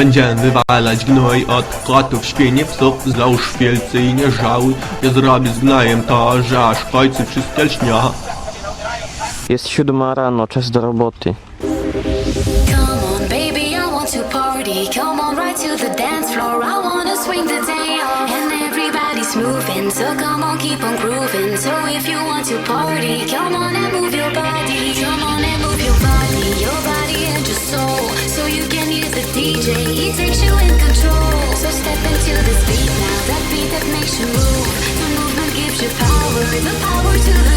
Będziemy wywalać gnój od kotów, świnie, psów, złóż wielcy i nie żałuj Ja zrobię z gnojem to, że aż w wszystkie lśnia Jest siódma rano, czas do roboty. Moving, so come on, keep on grooving. So if you want to party, come on and move your body. the power to the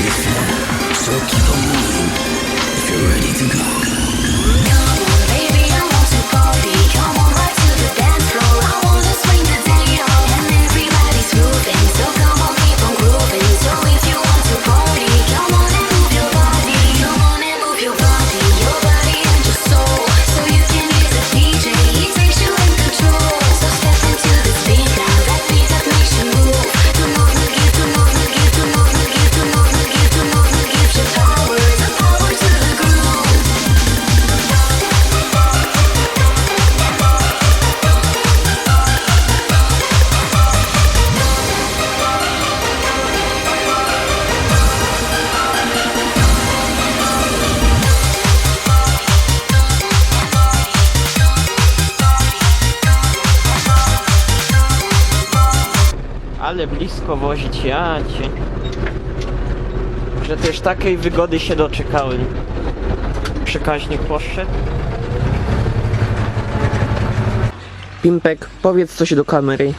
beautiful, so keep on moving if you're ready to go. ale blisko wozić, ja cię. Że też takiej wygody się doczekałem. Przekaźnik poszedł. Pimpek, powiedz coś do kamery.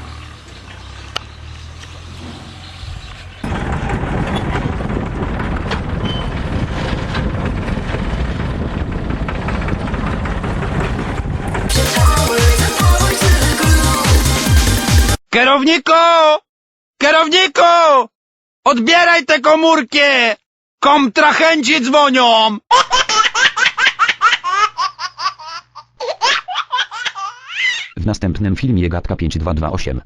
Kierowniku! Kierowniku! Odbieraj tę komórkę! Kontrahenci dzwonią! W następnym filmie Gadka 5228.